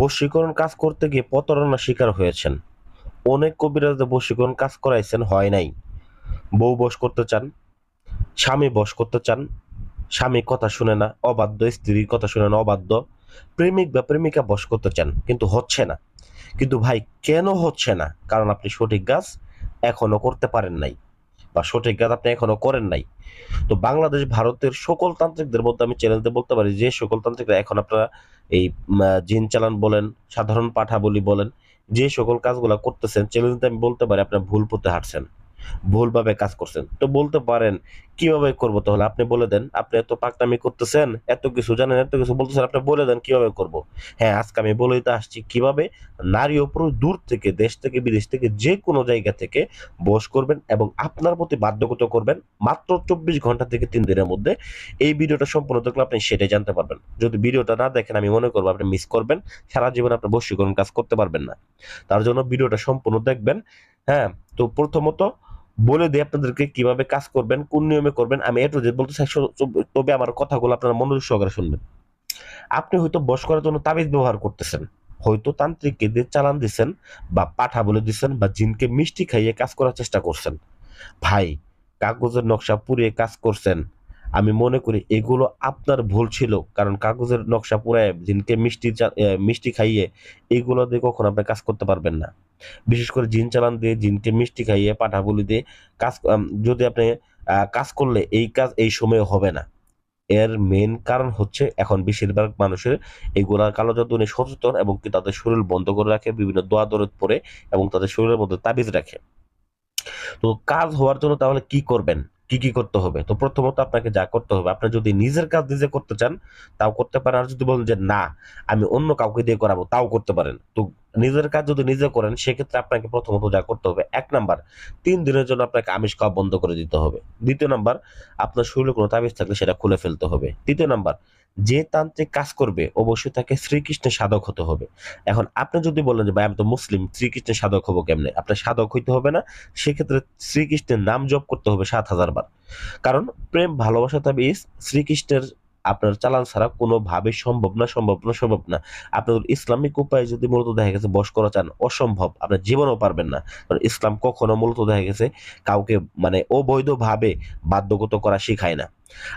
বশীকরণ কাজ করতে গিয়ে প্রতারণার শিকার হয়েছেন। অনেক কবিরাজদের বশীকরণ কাজ করাইছেন, হয় নাই। বউ বস করতে চান, স্বামী বস করতে চান, স্বামী কথা শুনে না, অবাধ্য, স্ত্রীর কথা শুনে না, অবাধ্য, প্রেমিক বা প্রেমিকা বস করতে চান, কিন্তু হচ্ছে না। কিন্তু ভাই, কেন হচ্ছে না? কারণ আপনি সঠিক কাজ এখনও করতে পারেন নাই, বা সঠিক কাজ আপনি এখনও করেন নাই। তো বাংলাদেশ, ভারতের সকল তান্ত্রিকদের মধ্যে আমি চ্যালেঞ্জে বলতে পারি, যে সকল তান্ত্রিকরা এখন আপনারা এই জিন চালান বলেন, সাধারণ পাঠাবলি বলেন, যে সকল কাজগুলো করতেছেন চ্যালেঞ্জ আমি বলতে পারি, আপনার ভুল পথে হাঁটছেন। ভুলভাবে কাজ করছেন। তো বলতে পারেন, কীভাবে করব তাহলে? আপনি বলে দেন, আপনি এত পাকনামি করতেছেন, এত কিছু জানেন, এত কিছু বলতেছেন, আপনি বলে দেন কীভাবে করব? হ্যাঁ আজকে আমি বলেই তো আসছি কীভাবে নারী ও পুরুষ দূর থেকে, দেশ থেকে, বিদেশ থেকে যে কোনো জায়গা থেকে বস করবেন এবং আপনার প্রতি বাধ্যগত করবেন মাত্র চব্বিশ ঘণ্টা থেকে তিন দিনের মধ্যে। এই ভিডিওটা সম্পূর্ণ দেখলে আপনি সেটাই জানতে পারবেন। যদি ভিডিওটা না দেখেন, আমি মনে করব আপনি মিস করবেন, সারা জীবন আপনি বশীকরণ কাজ করতে পারবেন না। তার জন্য ভিডিওটা সম্পূর্ণ দেখবেন হ্যাঁ। তো প্রথমত বলে দিই আপনাদেরকে কীভাবে কাজ করবেন, কোন নিয়মে করবেন, আমি এটু যে বলতে চাই তবে আমার কথাগুলো আপনারা মনোযোগ সহকারে শুনবেন। আপনি হয়তো বশ করার জন্য তাবিজ ব্যবহার করতেছেন, হয়তো তান্ত্রিককে দিয়ে চালান দিচ্ছেন বা পাঠা বলে দিচ্ছেন বা জিনকে মিষ্টি খাইয়ে কাজ করার চেষ্টা করছেন, ভাই, কাগজের নকশা পুড়িয়ে কাজ করছেন, আমি মনে করি এগুলো আপনার ভুল ছিল, কারণ কাগজের নকশা পুরায় জিনকে মিষ্টি মিষ্টি খাইয়ে এগুলো দিয়ে কখনো আপনি কাজ করতে পারবেন না। বিশেষ করে জিন চালান দিয়ে, জিনকে মিষ্টি খাইয়ে, পাঠা বলি দিয়ে কাজ যদি আপনি কাজ করলে এই কাজ এই সময়ে হবে না। এর মেন কারণ হচ্ছে এখন বেশিরভাগ মানুষের এইগুলা কালো জাদু নিয়ে সচেতন এবং কি তাদের শরীর বন্ধ করে রাখে, বিভিন্ন দোয়া দরদ পরে এবং তাদের শরীরের মধ্যে তাবিজ রাখে। তো কাজ হওয়ার জন্য তাহলে কি করবেন? কি কি করতে হবে? তো প্রথমত আপনাকে যা করতে হবে, আপনি যদি নিজের কাজ নিজে করতে চান, তাও করতে পারেন। আর যদি বলেন যে, না, আমি অন্য কাউকে দিয়ে করাবো তাও করতে পারেন। তো নিজের কাজ যদি নিজে করেন, সেক্ষেত্রে আপনাকে প্রথমত যা করতে হবে, এক নাম্বার, তিন দিনের জন্য আপনাকে আমিষ খাওয়া বন্ধ করে দিতে হবে। দ্বিতীয় নাম্বার, আপনার শরীরে কোনো তাবিজ থাকলে সেটা খুলে ফেলতে হবে। তৃতীয় নাম্বার, যে তান্ত্রিক কাজ করবে, অবশ্যই তাকে শ্রীকৃষ্ণের সাধক হতে হবে। এখন আপনি যদি বলেন যে, ভাই, আমি তো মুসলিম, শ্রীকৃষ্ণের সাধক হব কেমনে? আপনার সাধক হইতে হবে না, সেক্ষেত্রে শ্রীকৃষ্ণের নাম জপ করতে হবে সাত হাজার বার। কারণ, প্রেম, ভালোবাসা, তাবিজ শ্রীকৃষ্ণের আপনার চালান ছাড়া কোনোভাবে সম্ভব না সম্ভব না সম্ভব না। আপনার ইসলামিক উপায়ে যদি মূলত দেখা গেছে বস করা চান, অসম্ভব। আপনার জীবনও পারবেন না। কারণ ইসলাম কখনো মূলত দেখা গেছে কাউকে মানে অবৈধভাবে বাধ্যগত করা শেখায় না।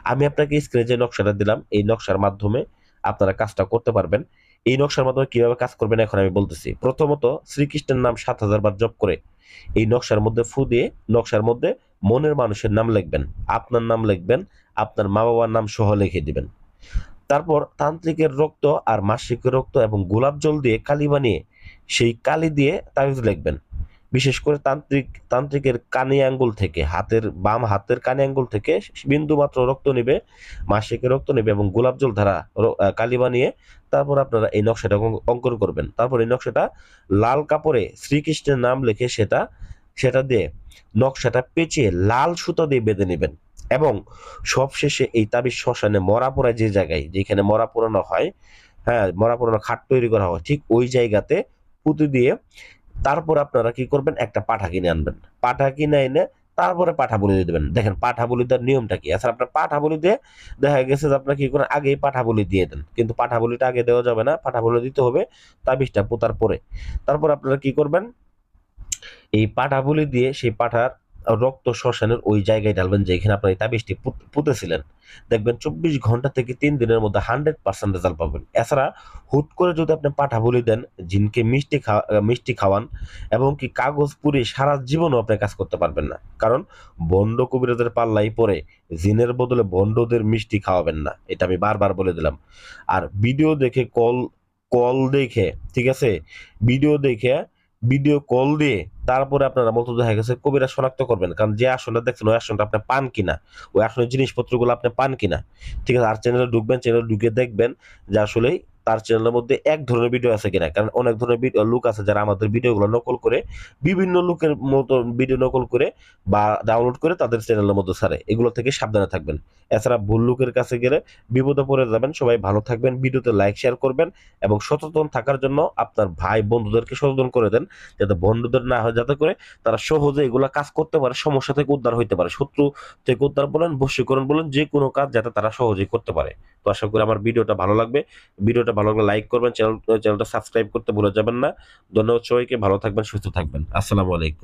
আমি আপনাকে স্ক্রিনে যে নকশাটা দিলাম, এই নকশার মাধ্যমে আপনারা কাজটা করতে পারবেন। এই নকশার মাধ্যমে কীভাবে কাজ করবেন এখন আমি বলতেছি। প্রথমত শ্রীকৃষ্ণের নাম সাত হাজার বার জপ করে এই নকশার মধ্যে ফু দিয়ে, নকশার মধ্যে মনের মানুষের নাম লিখবেন, আপনার নাম লিখবেন, আপনার মা বাবার নাম সহ লিখে দিবেন। তারপর তান্ত্রিকের রক্ত আর মাসিকের রক্ত এবং গোলাপ জল দিয়ে কালি বানিয়ে সেই কালি দিয়ে তাবিজ লিখবেন। বিশেষ করে তান্ত্রিক, তান্ত্রিকের কানি আঙ্গুল থেকে, হাতের, বাম হাতের কানি আঙ্গুল থেকে বিন্দু মাত্র রক্ত নেবে, মাসিকের রক্ত নেবে এবং গোলাপ জল ধারা কালি বানিয়ে তারপর আপনারা এই নকশাটা অঙ্ক- অঙ্কন করবেন। তারপর এই নকশাটা লাল কাপড়ে শ্রীকৃষ্ণের নাম লিখে সেটা সেটা দিয়ে নকশাটা পেঁচিয়ে লাল সুতা দিয়ে বেঁধে নেবেন। এবং সবশেষে এই তাবিজ শ্মশানে মরা পোড়া যে জায়গায় যেখানে মরা পোড়ানো হয় হ্যাঁ মরা পোড়ানো খাট তৈরি করা হয়, ঠিক ওই জায়গাতে পুঁতি দিয়ে তারপর আপনারা কি করবেন? একটা পাঠা কিনে আনবেন। পাঠা কিনে এনে তারপরে পাঠা বলি দিয়ে দেবেন। দেখেন, পাঠা বলি দেওয়ার নিয়মটা কি? আচ্ছা আপনার পাঠা বলি দিয়ে দেখা গেছে যে আপনার কি করেন? আগেই পাঠা বলি দিয়ে দেন। কিন্তু পাঠা বলিটা আগে দেওয়া যাবে না। পাঠা বলি দিতে হবে তাবিজটা পোতার পরে। তারপর আপনারা কি করবেন? এই পাঠা বলি দিয়ে সেই পাঠার রক্ত শ্মশানের ওই জায়গায় ঢালবেন যেখানে আপনার এই তাবিজটি পুত- পুঁতেছিলেন। দেখবেন চব্বিশ ঘণ্টা থেকে তিন দিনের মধ্যে হান্ড্রেড পার্সেন্ট রেজাল্ট পাবেন। এছাড়া হুট করে যদি আপনি পাঠা বলি দেন, জিনকে মিষ্টি খাওয়া মিষ্টি খাওয়ান এবং কি কাগজ পুড়ে সারা জীবনও আপনি কাজ করতে পারবেন না। কারণ বন্ড কবিরাজের পাল্লাই পরে জিনের বদলে বন্ডদের মিষ্টি খাওয়াবেন না। এটা আমি বারবার বলে দিলাম। আর ভিডিও দেখে, কল কল দেখে, ঠিক আছে? ভিডিও দেখে ভিডিও কল দিয়ে তারপরে আপনারা মূলত দেখা গেছে, কবিরা শনাক্ত করবেন। কারণ যে আসনটা দেখছেন, ওই আসনটা আপনি পান কিনা? ওই আসনের জিনিসপত্রগুলো আপনি পান কিনা? ঠিক আছে, আর চ্যানেলে ঢুকবেন চ্যানেলে ঢুকে দেখবেন যে আসলে তার চ্যানেলের মধ্যে এক ধরনের ভিডিও আছে কিনা? কারণ অনেক ধরনের লোক আছে যারা আমাদের ভিডিওগুলো নকল করে, বিভিন্ন লোকের মতো ভিডিও নকল করে বা ডাউনলোড করে তাদের চ্যানেলের মধ্যে ছাড়ে। এগুলো থেকে সাবধানে থাকবেন। এছাড়া ভুল লোকের কাছে গেলে বিপদে পড়ে যাবেন। সবাই ভালো থাকবেন ভিডিওতে লাইক শেয়ার করবেন এবং সচেতন থাকার জন্য আপনার ভাই বন্ধুদেরকে সচেতন করে দেন, যাতে বন্ধুদের না হয়, যাতে করে তারা সহজে এগুলা কাজ করতে পারে, সমস্যা থেকে উদ্ধার হইতে পারে, শত্রু থেকে উদ্ধার বলেন, বশীকরণ বলেন, যে কোনো কাজ যাতে তারা সহজেই করতে পারে। তো আশা করি আমার ভিডিওটা ভালো লাগবে। ভিডিওটা ভিডিওটা ভালো লাগলে লাইক করবেন চ্যানেল চ্যানেলটা সাবস্ক্রাইব করতে ভুলে যাবেন না। ধন্যবাদ সবাইকে, ভালো থাকবেন, সুস্থ থাকবেন। আসসালামু আলাইকুম।